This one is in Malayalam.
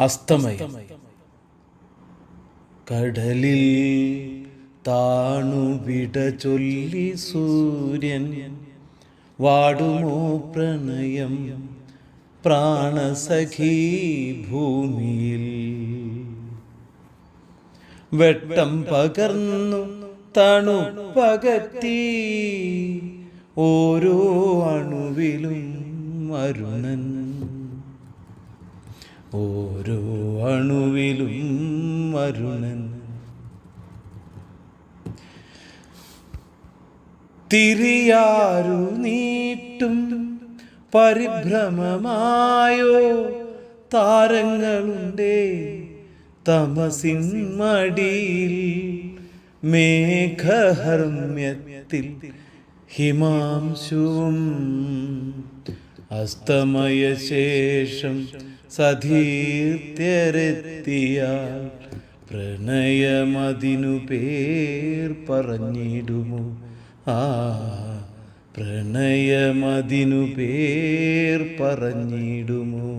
അസ്തമയം. കടലിൽ താണു വിട ചൊല്ലി സൂര്യൻ വാടുമോ പ്രണയം പ്രാണസഖീ ഭൂമിയിൽ. വെട്ടം പകർന്നു തണുപ്പകറ്റി ഓരോ അണുവിലും അരുണൻ ഓരോ അണുവിലും വരുണൻ തിരിയാരു നീട്ടും പരിഭ്രമമായോ താരങ്ങളുണ്ടേ തമസിൻ മടിയിൽ മേഘഹർമ്യത്തിൽ ഹിമാംശുവും അസ്തമയശേഷം സധീർത്യരെത്തിയാൽ പ്രണയമതിനു പേർ പറഞ്ഞിടുമോ? ആ പ്രണയമതിനു പേർ പറഞ്ഞിടുമോ?